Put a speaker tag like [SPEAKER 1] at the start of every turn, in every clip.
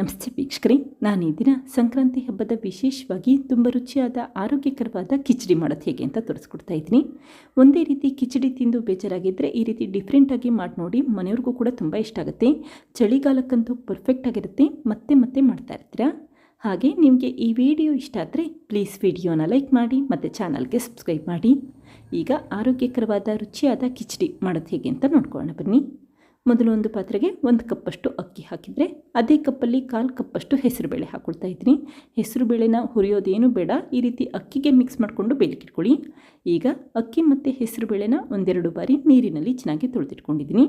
[SPEAKER 1] ನಮಸ್ತೆ ವೀಕ್ಷಕರೇ ನಾನು ಈ ದಿನ ಸಂಕ್ರಾಂತಿ ಹಬ್ಬದ ವಿಶೇಷವಾಗಿ ತುಂಬ ರುಚಿಯಾದ ಆರೋಗ್ಯಕರವಾದ ಕಿಚಡಿ ಮಾಡೋದು ಹೇಗೆ ಅಂತ ತೋರಿಸ್ಕೊಡ್ತಾ ಇದ್ದೀನಿ. ಒಂದೇ ರೀತಿ ಕಿಚಡಿ ತಿಂದು ಬೇಜಾರಾಗಿದ್ದರೆ ಈ ರೀತಿ ಡಿಫ್ರೆಂಟಾಗಿ ಮಾಡಿ ನೋಡಿ ಮನೆಯವ್ರಿಗೂ ಕೂಡ ತುಂಬ ಇಷ್ಟ ಆಗುತ್ತೆ. ಚಳಿಗಾಲಕ್ಕಂತೂ ಪರ್ಫೆಕ್ಟ್ ಆಗಿರುತ್ತೆ. ಮತ್ತೆ ಮತ್ತೆ ಮಾಡ್ತಾ ಇರ್ತೀರಾ? ಹಾಗೆ ನಿಮಗೆ ಈ ವಿಡಿಯೋ ಇಷ್ಟ ಆದರೆ ಪ್ಲೀಸ್ ವಿಡಿಯೋನ ಲೈಕ್ ಮಾಡಿ, ಮತ್ತು ಚಾನಲ್ಗೆ ಸಬ್ಸ್ಕ್ರೈಬ್ ಮಾಡಿ. ಈಗ ಆರೋಗ್ಯಕರವಾದ ರುಚಿಯಾದ ಕಿಚಡಿ ಮಾಡೋದು ಹೇಗೆ ಅಂತ ನೋಡ್ಕೊಳ್ಳೋಣ ಬನ್ನಿ. ಮೊದಲು ಒಂದು ಪಾತ್ರೆಗೆ ಒಂದು ಕಪ್ಪಷ್ಟು ಅಕ್ಕಿ ಹಾಕಿದರೆ ಅದೇ ಕಪ್ಪಲ್ಲಿ ಕಾಲು ಕಪ್ಪಷ್ಟು ಹೆಸರುಬೇಳೆ ಹಾಕ್ಕೊಳ್ತಾ ಇದ್ದೀನಿ. ಹೆಸರುಬೇಳೆನ ಹುರಿಯೋದೇನು ಬೇಡ, ಈ ರೀತಿ ಅಕ್ಕಿಗೆ ಮಿಕ್ಸ್ ಮಾಡಿಕೊಂಡು ಬೇಲಿಕಿಟ್ಕೊಳ್ಳಿ ಈಗ ಅಕ್ಕಿ ಮತ್ತು ಹೆಸರುಬೇಳೆನ ಒಂದೆರಡು ಬಾರಿ ನೀರಿನಲ್ಲಿ ಚೆನ್ನಾಗಿ ತೊಳೆದಿಟ್ಕೊಂಡಿದ್ದೀನಿ.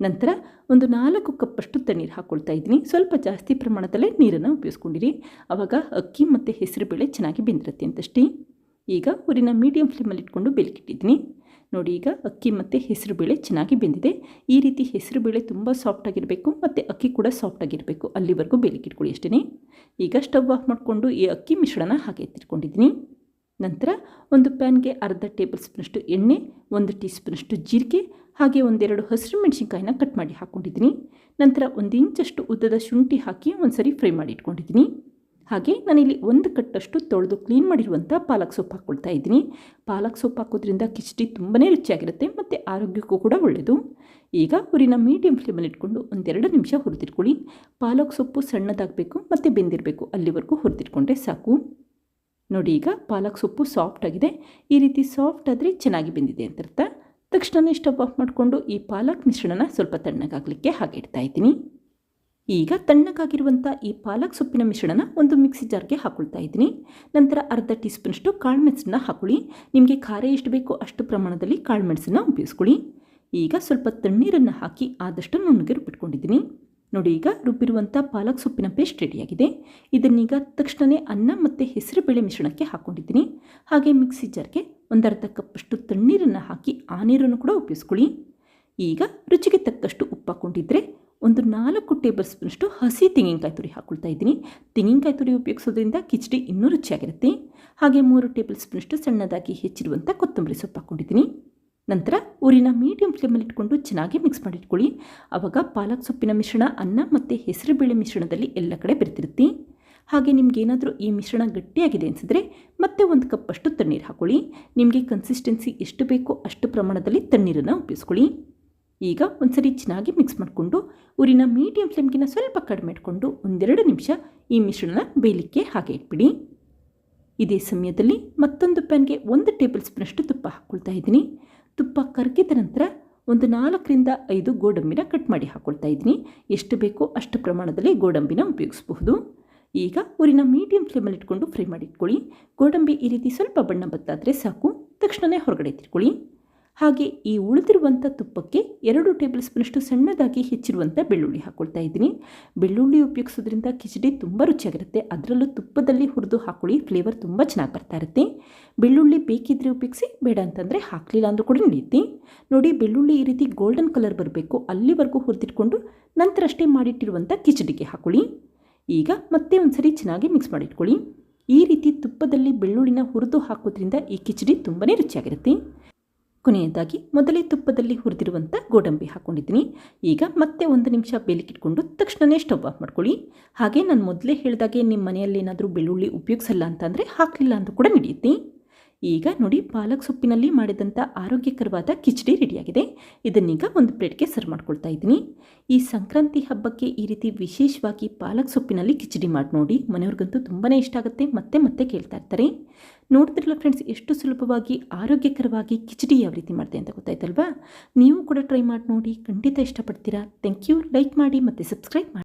[SPEAKER 1] ನಂತರ ಒಂದು ನಾಲ್ಕು ಕಪ್ಪಷ್ಟು ತಣ್ಣೀರು ಹಾಕ್ಕೊಳ್ತಾ ಇದ್ದೀನಿ. ಸ್ವಲ್ಪ ಜಾಸ್ತಿ ಪ್ರಮಾಣದಲ್ಲೇ ನೀರನ್ನು ಉಪಯೋಗಿಸ್ಕೊಂಡಿರಿ. ಆವಾಗ ಅಕ್ಕಿ ಮತ್ತು ಹೆಸರುಬೇಳೆ ಚೆನ್ನಾಗಿ ಬೆಂದಿರುತ್ತೆ ಅಂತಷ್ಟೇ. ಈಗ ಊರಿನ ಮೀಡಿಯಂ ಫ್ಲೇಮಲ್ಲಿ ಇಟ್ಕೊಂಡು ಬೆಲ್ಕಿಟ್ಟಿದ್ದೀನಿ ನೋಡಿ ಈಗ ಅಕ್ಕಿ ಮತ್ತು ಹೆಸರು ಬೇಳೆ ಚೆನ್ನಾಗಿ ಬೆಂದಿದೆ. ಈ ರೀತಿ ಹೆಸರು ಬೇಳೆ ತುಂಬ ಸಾಫ್ಟಾಗಿರಬೇಕು ಮತ್ತು ಅಕ್ಕಿ ಕೂಡ ಸಾಫ್ಟಾಗಿರಬೇಕು ಅಲ್ಲಿವರೆಗೂ ಬೇಲಿಕ್ಕಿಟ್ಕೊಳ್ಳಿ ಅಷ್ಟೇ ಈಗ ಸ್ಟವ್ ಆಫ್ ಮಾಡಿಕೊಂಡು ಈ ಅಕ್ಕಿ ಮಿಶ್ರಣ ಹಾಗೆ ಎತ್ತಿಟ್ಕೊಂಡಿದ್ದೀನಿ. ನಂತರ ಒಂದು ಪ್ಯಾನ್ಗೆ ಅರ್ಧ ಟೇಬಲ್ ಸ್ಪೂನಷ್ಟು ಎಣ್ಣೆ, ಒಂದು ಟೀ ಸ್ಪೂನಷ್ಟು ಜೀರಿಗೆ, ಹಾಗೆ ಒಂದೆರಡು ಹಸಿರು ಮೆಣಸಿನ್ಕಾಯಿನ ಕಟ್ ಮಾಡಿ ಹಾಕ್ಕೊಂಡಿದ್ದೀನಿ ನಂತರ ಒಂದು ಇಂಚಷ್ಟು ಉದ್ದದ ಶುಂಠಿ ಹಾಕಿ ಒಂದು ಸರಿ ಫ್ರೈ ಮಾಡಿ ಇಟ್ಕೊಂಡಿದ್ದೀನಿ. ಹಾಗೆ ನಾನಿಲ್ಲಿ ಒಂದು ಕಟ್ಟಷ್ಟು ತೊಳೆದು ಕ್ಲೀನ್ ಮಾಡಿರುವಂಥ ಪಾಲಕ್ ಸೊಪ್ಪು ಹಾಕ್ಕೊಳ್ತಾ ಇದ್ದೀನಿ. ಪಾಲಕ್ ಸೊಪ್ಪು ಹಾಕೋದ್ರಿಂದ ಕಿಚಡಿ ತುಂಬಾ ರುಚಿಯಾಗಿರುತ್ತೆ ಮತ್ತು ಆರೋಗ್ಯಕ್ಕೂ ಕೂಡ ಒಳ್ಳೆಯದು ಈಗ ಊರಿನ ಮೀಡಿಯಂ ಫ್ಲೇಮಲ್ಲಿ ಇಟ್ಕೊಂಡು ಒಂದೆರಡು ನಿಮಿಷ ಹುರಿದಿಟ್ಕೊಳ್ಳಿ. ಪಾಲಕ್ ಸೊಪ್ಪು ಸಣ್ಣದಾಗಬೇಕು ಮತ್ತು ಬೆಂದಿರಬೇಕು, ಅಲ್ಲಿವರೆಗೂ ಹುರಿದಿಟ್ಕೊಂಡ್ರೆ ಸಾಕು. ನೋಡಿ ಈಗ ಪಾಲಕ್ ಸೊಪ್ಪು ಸಾಫ್ಟ್ ಆಗಿದೆ. ಈ ರೀತಿ ಸಾಫ್ಟ್ ಆದರೆ ಚೆನ್ನಾಗಿ ಬೆಂದಿದೆ ಅಂತ ಅರ್ಥ. ತಕ್ಷಣವೇ ಸ್ಟವ್ ಆಫ್ ಮಾಡಿಕೊಂಡು ಈ ಪಾಲಕ್ ಮಿಶ್ರಣನ ಸ್ವಲ್ಪ ತಣ್ಣಗಾಗಲಿಕ್ಕೆ ಹಾಗೆ ಇಡ್ತಾ ಇದ್ದೀನಿ. ಈಗ ತಣ್ಣಗಾಗಿರುವಂಥ ಈ ಪಾಲಕ್ ಸೊಪ್ಪಿನ ಮಿಶ್ರಣನ ಒಂದು ಮಿಕ್ಸಿ ಜಾರ್ಗೆ ಹಾಕೊಳ್ತಾ ಇದ್ದೀನಿ. ನಂತರ ಅರ್ಧ ಟೀ ಸ್ಪೂನಷ್ಟು ಕಾಳುಮೆಣಸನ್ನ ಹಾಕೊಳ್ಳಿ. ನಿಮಗೆ ಖಾರ ಎಷ್ಟು ಬೇಕೋ ಅಷ್ಟು ಪ್ರಮಾಣದಲ್ಲಿ ಕಾಳುಮೆಣಸನ್ನು ಉಪಯೋಗಿಸ್ಕೊಳ್ಳಿ. ಈಗ ಸ್ವಲ್ಪ ತಣ್ಣೀರನ್ನು ಹಾಕಿ ಆದಷ್ಟು ನುಣ್ಣಗೆ ರುಬ್ಬಿಟ್ಕೊಂಡಿದ್ದೀನಿ. ನೋಡಿ, ಈಗ ರುಬ್ಬಿರುವಂಥ ಪಾಲಕ್ ಸೊಪ್ಪಿನ ಪೇಸ್ಟ್ ರೆಡಿಯಾಗಿದೆ. ಇದನ್ನೀಗ ತಕ್ಷಣವೇ ಅನ್ನ ಮತ್ತು ಹೆಸರುಬೇಳೆ ಮಿಶ್ರಣಕ್ಕೆ ಹಾಕ್ಕೊಂಡಿದ್ದೀನಿ ಹಾಗೆ ಮಿಕ್ಸಿ ಜಾರ್ಗೆ ಒಂದರ್ಧ ಕಪ್ಪಷ್ಟು ತಣ್ಣೀರನ್ನು ಹಾಕಿ ಆ ನೀರನ್ನು ಕೂಡ ಉಪಯೋಗಿಸ್ಕೊಳ್ಳಿ. ಈಗ ರುಚಿಗೆ ತಕ್ಕಷ್ಟು ಉಪ್ಪು ಹಾಕ್ಕೊಂಡಿದ್ರೆ ಒಂದು ನಾಲ್ಕು ಟೇಬಲ್ ಸ್ಪೂನಷ್ಟು ಹಸಿ ತೆಂಗಿನಕಾಯಿ ತುರಿ ಹಾಕ್ಕೊಳ್ತಾ ಇದ್ದೀನಿ. ತೆಂಗಿನಕಾಯಿ ತುರಿ ಉಪಯೋಗಿಸೋದ್ರಿಂದ ಕಿಚಡಿ ಇನ್ನೂ ರುಚಿಯಾಗಿರುತ್ತೆ. ಹಾಗೆ ಮೂರು ಟೇಬಲ್ ಸ್ಪೂನಷ್ಟು ಸಣ್ಣದಾಗಿ ಹೆಚ್ಚಿರುವಂಥ ಕೊತ್ತಂಬರಿ ಸೊಪ್ಪು ಹಾಕ್ಕೊಂಡಿದ್ದೀನಿ. ನಂತರ ಊರಿನ ಮೀಡಿಯಂ ಫ್ಲೇಮಲ್ಲಿ ಇಟ್ಕೊಂಡು ಚೆನ್ನಾಗಿ ಮಿಕ್ಸ್ ಮಾಡಿಟ್ಕೊಳ್ಳಿ. ಆವಾಗ ಪಾಲಕ್ ಸೊಪ್ಪಿನ ಮಿಶ್ರಣ, ಅನ್ನ ಮತ್ತು ಹೆಸರುಬೇಳೆ ಮಿಶ್ರಣದಲ್ಲಿ ಎಲ್ಲ ಕಡೆ ಬೆರೆತಿರುತ್ತೆ. ಹಾಗೆ ನಿಮಗೇನಾದರೂ ಈ ಮಿಶ್ರಣ ಗಟ್ಟಿಯಾಗಿದೆ ಅನಿಸಿದ್ರೆ ಮತ್ತೆ ಒಂದು ಕಪ್ಪಷ್ಟು ತಣ್ಣೀರು ಹಾಕೊಳ್ಳಿ. ನಿಮಗೆ ಕನ್ಸಿಸ್ಟೆನ್ಸಿ ಎಷ್ಟು ಬೇಕೋ ಅಷ್ಟು ಪ್ರಮಾಣದಲ್ಲಿ ತಣ್ಣೀರನ್ನು ಉಪಯೋಗಿಸ್ಕೊಳ್ಳಿ. ಈಗ ಒಂದ್ಸರಿ ಚೆನ್ನಾಗಿ ಮಿಕ್ಸ್ ಮಾಡಿಕೊಂಡು ಊರಿನ ಮೀಡಿಯಂ ಫ್ಲೇಮ್ಗಿನ ಸ್ವಲ್ಪ ಕಡಿಮೆ ಇಟ್ಕೊಂಡು ಒಂದೆರಡು ನಿಮಿಷ ಈ ಮಿಶ್ರಣ ಬೇಯಲಿಕ್ಕೆ ಹಾಗೆ ಇಟ್ಬಿಡಿ. ಇದೇ ಸಮಯದಲ್ಲಿ ಮತ್ತೊಂದು ಪ್ಯಾನ್ಗೆ ಒಂದು ಟೇಬಲ್ ಸ್ಪೂನಷ್ಟು ತುಪ್ಪ ಹಾಕ್ಕೊಳ್ತಾ ಇದ್ದೀನಿ. ತುಪ್ಪ ಕರಗಿದ ನಂತರ ಒಂದು ನಾಲ್ಕರಿಂದ ಐದು ಗೋಡಂಬಿನ ಕಟ್ ಮಾಡಿ ಹಾಕ್ಕೊಳ್ತಾ ಇದ್ದೀನಿ. ಎಷ್ಟು ಬೇಕೋ ಅಷ್ಟು ಪ್ರಮಾಣದಲ್ಲಿ ಗೋಡಂಬಿನ ಉಪಯೋಗಿಸಬಹುದು. ಈಗ ಊರಿನ ಮೀಡಿಯಂ ಫ್ಲೇಮಲ್ಲಿ ಇಟ್ಕೊಂಡು ಫ್ರೈ ಮಾಡಿ ಇಟ್ಕೊಳ್ಳಿ. ಗೋಡಂಬಿ ಈ ರೀತಿ ಸ್ವಲ್ಪ ಬಣ್ಣ ಬತ್ತಾದರೆ ಸಾಕು. ತಕ್ಷಣವೇ ಹೊರಗಡೆ ತಿರ್ಕೊಳ್ಳಿ ಹಾಗೆ ಈ ಉಳಿದಿರುವಂಥ ತುಪ್ಪಕ್ಕೆ ಎರಡು ಟೇಬಲ್ ಸ್ಪೂನಷ್ಟು ಸಣ್ಣದಾಗಿ ಹೆಚ್ಚಿರುವಂಥ ಬೆಳ್ಳುಳ್ಳಿ ಹಾಕ್ಕೊಳ್ತಾ ಇದ್ದೀನಿ. ಬೆಳ್ಳುಳ್ಳಿ ಉಪಯೋಗಿಸೋದ್ರಿಂದ ಕಿಚಡಿ ತುಂಬ ರುಚಿಯಾಗಿರುತ್ತೆ. ಅದರಲ್ಲೂ ತುಪ್ಪದಲ್ಲಿ ಹುರಿದು ಹಾಕೊಳ್ಳಿ, ಫ್ಲೇವರ್ ತುಂಬ ಚೆನ್ನಾಗಿ ಬರ್ತಾ ಇರುತ್ತೆ. ಬೆಳ್ಳುಳ್ಳಿ ಬೇಕಿದ್ರೆ ಉಪಯೋಗಿಸಿ, ಬೇಡ ಅಂತಂದರೆ ಹಾಕಲಿಲ್ಲ ಅಂದರೂ ಕೂಡ ನಡೆಯುತ್ತೆ ನೋಡಿ, ಬೆಳ್ಳುಳ್ಳಿ ಈ ರೀತಿ ಗೋಲ್ಡನ್ ಕಲರ್ ಬರಬೇಕು. ಅಲ್ಲಿವರೆಗೂ ಹುರಿದಿಟ್ಕೊಂಡು ನಂತರ ಅಷ್ಟೇ ಮಾಡಿಟ್ಟಿರುವಂಥ ಕಿಚಡಿಗೆ ಹಾಕೊಳ್ಳಿ. ಈಗ ಮತ್ತೆ ಒಂದು ಸರಿ ಚೆನ್ನಾಗಿ ಮಿಕ್ಸ್ ಮಾಡಿಟ್ಕೊಳ್ಳಿ. ಈ ರೀತಿ ತುಪ್ಪದಲ್ಲಿ ಬೆಳ್ಳುಳ್ಳಿನ ಹುರಿದು ಹಾಕೋದ್ರಿಂದ ಈ ಕಿಚಡಿ ತುಂಬಾ ರುಚಿಯಾಗಿರುತ್ತೆ. ಕೊನೆಯದಾಗಿ ಮೊದಲೇ ತುಪ್ಪದಲ್ಲಿ ಹುರಿದಿರುವಂಥ ಗೋಡಂಬಿ ಹಾಕ್ಕೊಂಡಿದ್ದೀನಿ ಈಗ ಮತ್ತೆ ಒಂದು ನಿಮಿಷ ಬೇಲಿಕ್ಕಿಟ್ಕೊಂಡು ತಕ್ಷಣವೇ ಸ್ಟವ್ ಆಫ್ ಮಾಡ್ಕೊಳ್ಳಿ. ಹಾಗೆ ನಾನು ಮೊದಲೇ ಹೇಳಿದಾಗೆ ನಿಮ್ಮ ಮನೆಯಲ್ಲಿ ಏನಾದರೂ ಬೆಳ್ಳುಳ್ಳಿ ಉಪಯೋಗಿಸಲ್ಲ ಅಂತಂದರೆ ಹಾಕಲಿಲ್ಲ ಅಂತ ಕೂಡ ನಡೆಯುತ್ತೆ. ಈಗ ನೋಡಿ ಪಾಲಕ್ ಸೊಪ್ಪಿನಲ್ಲಿ ಮಾಡಿದಂಥ ಆರೋಗ್ಯಕರವಾದ ಕಿಚಡಿ ರೆಡಿಯಾಗಿದೆ. ಇದನ್ನೀಗ ಒಂದು ಪ್ಲೇಟ್ಗೆ ಸರ್ವ್ ಮಾಡ್ಕೊಳ್ತಾ ಇದ್ದೀನಿ. ಈ ಸಂಕ್ರಾಂತಿ ಹಬ್ಬಕ್ಕೆ ಈ ರೀತಿ ವಿಶೇಷವಾಗಿ ಪಾಲಕ್ ಸೊಪ್ಪಿನಲ್ಲಿ ಕಿಚಡಿ ಮಾಡಿ ನೋಡಿ. ಮನೆಯವ್ರಿಗಂತೂ ತುಂಬಾ ಇಷ್ಟ ಆಗುತ್ತೆ. ಮತ್ತೆ ಮತ್ತೆ ಕೇಳ್ತಾ ಇರ್ತಾರೆ. ನೋಡ್ತಿರಲ್ಲ ಫ್ರೆಂಡ್ಸ್ ಎಷ್ಟು ಸುಲಭವಾಗಿ, ಆರೋಗ್ಯಕರವಾಗಿ ಕಿಚಡಿ ಯಾವ ರೀತಿ ಮಾಡಿದೆ ಅಂತ ಗೊತ್ತಾಯ್ತಲ್ವಾ? ನೀವು ಕೂಡ ಟ್ರೈ ಮಾಡಿ ನೋಡಿ. ಖಂಡಿತ ಇಷ್ಟಪಡ್ತೀರಾ? ಥ್ಯಾಂಕ್ ಯು ಲೈಕ್ ಮಾಡಿ ಮತ್ತು ಸಬ್ಸ್ಕ್ರೈಬ್ ಮಾಡಿ.